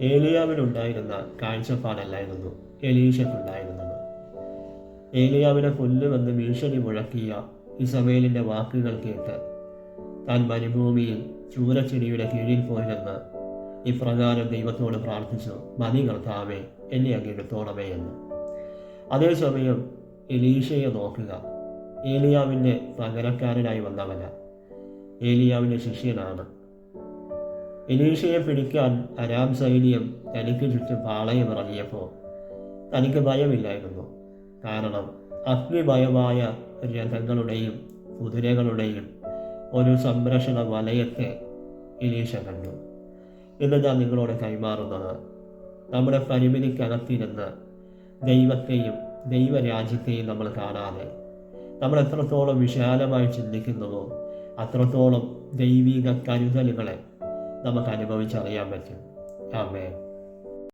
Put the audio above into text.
ഏലിയാവിനുണ്ടായിരുന്ന കാഴ്ചപ്പാടല്ലായിരുന്നു എലീഷയ്ക്കുണ്ടായിരുന്നത് ഏലിയാവിനെ കൊല്ലുമെന്ന് ഭീഷണി മുഴക്കിയ ഇസമേലിന്റെ വാക്കുകൾ കേട്ട് താൻ മരുഭൂമിയിൽ ചൂരച്ചെടിയുടെ കീഴിൽ പോയിരുന്ന് ഇപ്രകാരം ദൈവത്തോട് പ്രാർത്ഥിച്ചു മതി കർത്താവേ എന്നെ അങ്ങെടുത്തോണമേ എന്ന്. അതേസമയം എലീഷയെ നോക്കുക. ഏലിയാവിന്റെ പകരക്കാരനായി വന്നവന. ഏലിയാവിന്റെ ശിഷ്യനാണ് എലീഷയെ പിടിക്കാൻ അരാം സൈന്യം തനിക്ക് ചുറ്റും പാളയം ഇറങ്ങിയപ്പോൾ തനിക്ക് ഭയമില്ലായിരുന്നു. കാരണം അഗ്നിഭയമായ രഥങ്ങളുടെയും കുതിരകളുടെയും ഒരു സംരക്ഷണ വലയത്തെ എലീഷ കണ്ടു. ഇന്ന് ഞാൻ നിങ്ങളോട് കൈമാറുന്നത് നമ്മുടെ പരിമിതിക്കകത്തിരുന്ന് ദൈവത്തെയും ദൈവരാജ്യത്തെയും നമ്മൾ കാണാതെ നമ്മൾ എത്രത്തോളം വിശാലമായി ചിന്തിക്കുന്നുവോ അത്രത്തോളം ദൈവിക കരുതലുകളെ നമുക്ക് അനുഭവിച്ചറിയാൻ പറ്റും. ആമേ